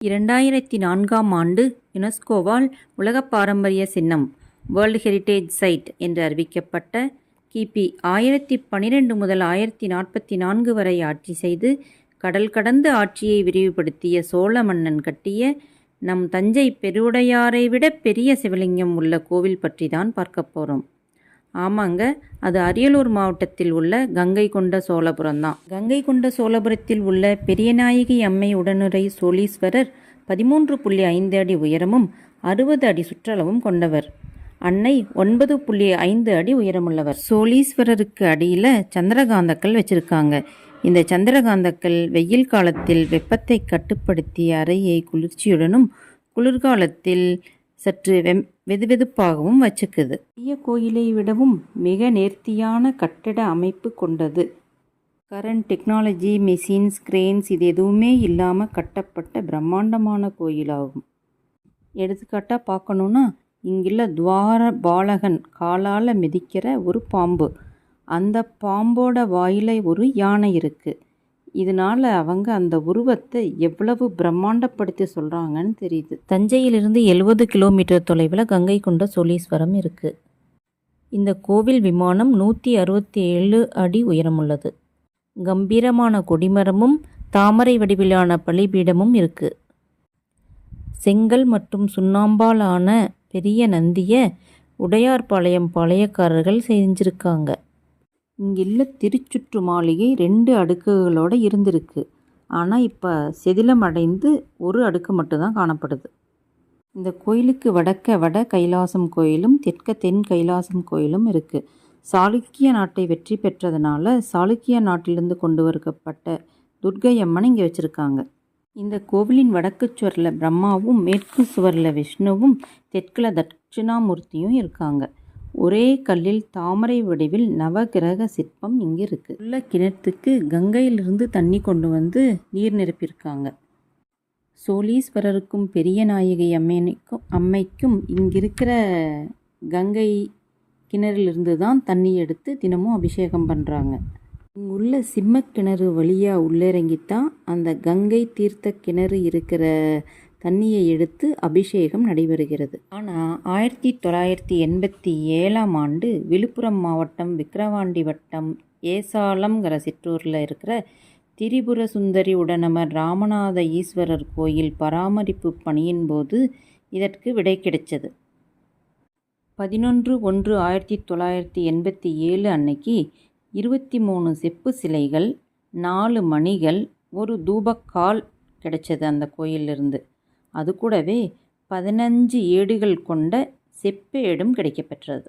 இரண்டாயிரத்தி நான்காம் ஆண்டு யுனெஸ்கோவால் உலக பாரம்பரிய சின்னம் வேர்ல்ட் ஹெரிடேஜ் சைட் என்று அறிவிக்கப்பட்ட கிபி ஆயிரத்தி பன்னிரெண்டு முதல் ஆயிரத்தி நாற்பத்தி நான்கு வரை ஆட்சி செய்து கடல் கடந்த ஆட்சியை விரிவுபடுத்திய சோழ மன்னன் கட்டிய நம் தஞ்சை பெருவுடையாரை விட பெரிய சிவலிங்கம் உள்ள கோவில் பற்றி தான் பார்க்கப் போகிறோம் ஆமாங்க அது அரியலூர் மாவட்டத்தில் உள்ள கங்கை கொண்ட சோழபுரம் தான். கங்கை கொண்ட சோழபுரத்தில் உள்ள பெரியநாயகி அம்மை உடனுரை சோழீஸ்வரர் பதிமூன்று புள்ளி ஐந்து அடி உயரமும் அறுபது அடி சுற்றளவும் கொண்டவர். அன்னை ஒன்பது புள்ளி ஐந்து அடி உயரமுள்ளவர். சோழீஸ்வரருக்கு அடியில் சந்திரகாந்தக்கல் வச்சுருக்காங்க. இந்த சந்திரகாந்தக்கல் வெயில் காலத்தில் வெப்பத்தை கட்டுப்படுத்தி அறையை குளிர்ச்சியுடனும் குளிர்காலத்தில் சற்று வெம் வெதுவெதுப்பாகவும் வச்சுக்குது. பெரிய கோயிலை விடவும் மிக நேர்த்தியான கட்டட அமைப்பு கொண்டது. கரண்ட் டெக்னாலஜி மெஷின்ஸ் கிரெயின்ஸ் இது எதுவுமே இல்லாமல் கட்டப்பட்ட பிரம்மாண்டமான கோயிலாகும். எடுத்துக்காட்டாக பார்க்கணுன்னா இங்குள்ள துவார பாலகன் காலால் மிதிக்கிற ஒரு பாம்பு. அந்த பாம்போட வாயிலை ஒரு யானை இருக்குது இதனால் அவங்க அந்த உருவத்தை எவ்வளவு பிரம்மாண்டப்படுத்தி சொல்கிறாங்கன்னு தெரியுது. தஞ்சையிலிருந்து எழுபது கிலோமீட்டர் தொலைவில் கங்கை கொண்ட சோழீஸ்வரம் இருக்குது இந்த கோவில் விமானம் நூற்றி அறுபத்தி ஏழு அடி உயரமுள்ளது. கம்பீரமான கொடிமரமும் தாமரை வடிவிலான பலிபீடமும் இருக்குது செங்கல் மற்றும் சுண்ணாம்பால் ஆன பெரிய நந்தியை உடையார்பாளையம் பாளையக்காரர்கள் செஞ்சுருக்காங்க. இங்குள்ள திருச்சுற்று மாளிகை ரெண்டு அடுக்குகளோடு இருந்திருக்கு. ஆனால் இப்போ செதிலம் அடைந்து ஒரு அடுக்கு மட்டும்தான் காணப்படுது. இந்த கோயிலுக்கு வடக்க வட கைலாசம் கோயிலும் தெற்க தென் கைலாசம் கோயிலும் இருக்குது சாளுக்கிய நாட்டை வெற்றி பெற்றதுனால சாளுக்கிய நாட்டிலிருந்து கொண்டு வரப்பட்ட துர்க்கை அம்மனை இங்கே வச்சுருக்காங்க. இந்த கோவிலின் வடக்கு சுவரில் பிரம்மாவும் மேற்கு சுவரில் விஷ்ணுவும் தெற்கில் தட்சிணாமூர்த்தியும் இருக்காங்க. ஒரே கல்லில் தாமரை வடிவில் நவகிரக சிற்பம் இங்கே இருக்குது உள்ள கிணத்துக்கு கங்கையிலிருந்து தண்ணி கொண்டு வந்து நீர் நிரப்பியிருக்காங்க. சோழீஸ்வரருக்கும் பெரிய நாயகி அம்மனுக்கும் அம்மைக்கும் இங்கிருக்கிற கங்கை கிணறிலிருந்து தான் தண்ணி எடுத்து தினமும் அபிஷேகம் பண்ணுறாங்க இங்குள்ள சிம்ம கிணறு வழியாக உள்ளிறங்கித்தான் அந்த கங்கை தீர்த்த கிணறு இருக்கிற தண்ணியை எடுத்து அபிஷேகம் நடைபெறுகிறது. ஆனால் ஆயிரத்தி தொள்ளாயிரத்தி எண்பத்தி ஏழாம் ஆண்டு விழுப்புரம் மாவட்டம் விக்கிரவாண்டி வட்டம் ஏசாலம்ங்கிற சிற்றூரில் இருக்கிற திரிபுர சுந்தரி உடனமர் ராமநாத ஈஸ்வரர் கோயில் பராமரிப்பு பணியின் போது இதற்கு விடை கிடைச்சது. பதினொன்று ஒன்று ஆயிரத்தி தொள்ளாயிரத்தி எண்பத்தி ஏழு அன்னைக்கு இருபத்தி மூணு செப்பு சிலைகள் நாலு மணிகள் ஒரு தூபக்கால் கிடைச்சது அந்த கோயிலிருந்து. அது கூடவே பதினஞ்சு ஏடுகள் கொண்ட செப்பேடும் கிடைக்கப்பெற்றது.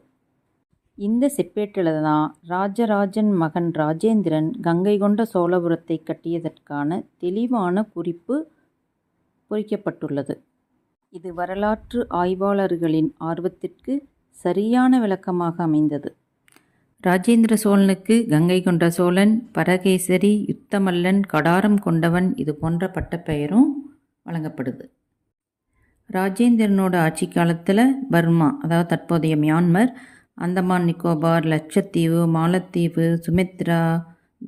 இந்த செப்பேட்டில் தான் ராஜராஜன் மகன் ராஜேந்திரன் கங்கை கொண்ட சோழபுரத்தை கட்டியதற்கான தெளிவான குறிப்பு பொறிக்கப்பட்டுள்ளது. இது வரலாற்று ஆய்வாளர்களின் ஆர்வத்திற்கு சரியான விளக்கமாக அமைந்தது. ராஜேந்திர சோழனுக்கு கங்கை கொண்ட சோழன் பரகேசரி யுத்தமல்லன் கடாரம் கொண்டவன் இது போன்ற பட்டப்பெயரும் வழங்கப்படுது. ராஜேந்திரனோட ஆட்சி காலத்தில் பர்மா அதாவது தற்போதைய மியான்மர் அந்தமான் நிக்கோபார் லட்சத்தீவு மாலத்தீவு சுமித்ரா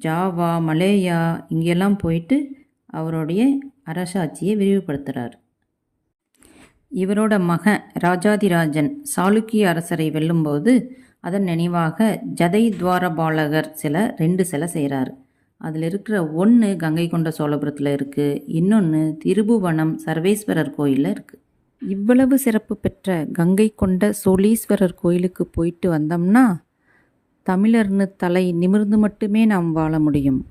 ஜாவா மலேயா இங்கெல்லாம் போயிட்டு அவருடைய அரசாட்சியை விரிவுபடுத்துகிறார் இவரோட மகன் ராஜாதிராஜன் சாளுக்கிய அரசரை வெல்லும்போது அதன் நினைவாக ஜதை துவாரபாலகர் சில ரெண்டு சிலை செய்கிறார் அதில் இருக்கிற ஒன்று கங்கை கொண்ட சோழபுரத்தில் இருக்குது இன்னொன்று திருபுவனம் சர்வேஸ்வரர் கோயிலில் இருக்குது இவ்வளவு சிறப்பு பெற்ற கங்கை கொண்ட சோழீஸ்வரர் கோயிலுக்கு போயிட்டு வந்தோம்னா தமிழர்னு தலை நிமிர்ந்து மட்டுமே நாம் வாழ முடியும்.